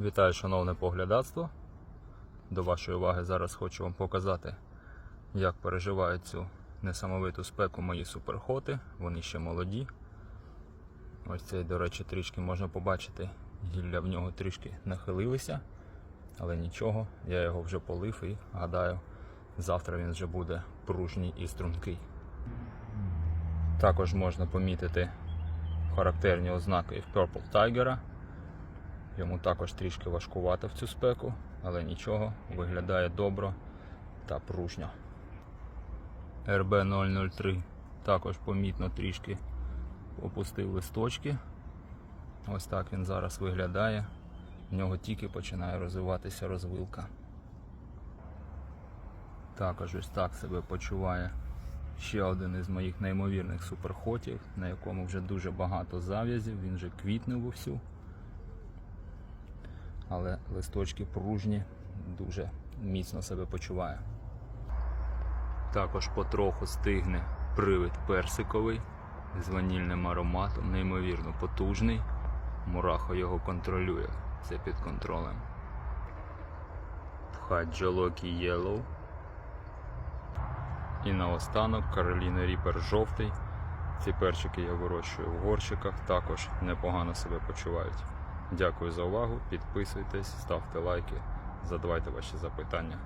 Вітаю, шановне поглядацтво. До вашої уваги зараз хочу вам показати, як переживають цю несамовиту спеку мої суперхоти. Вони ще молоді. Ось цей, до речі, трішки можна побачити. Гілля в нього трішки нахилилися, але нічого, я його вже полив і гадаю, завтра він вже буде пружній і стрункий. Також можна помітити характерні ознаки в Purple Tiger. Йому також трішки важкувато в цю спеку, але нічого, виглядає добро та пружньо. РБ003 також помітно трішки опустив листочки. Ось так він зараз виглядає. В нього тільки починає розвиватися розвилка. Також ось так себе почуває ще один із моїх неймовірних суперхотів, на якому вже дуже багато зав'язів, він вже квітне вовсю але листочки пружні, дуже міцно себе почуває. Також потроху стигне привид персиковий з ванільним ароматом, неймовірно потужний. Мурахо його контролює, це під контролем. Хаджолокі Yellow. І наостанок Кароліна Ріпер жовтий. Ці перчики я вирощую в горщиках, також непогано себе почувають. Дякую за увагу. Підписуйтесь, ставте лайки, задавайте ваші запитання.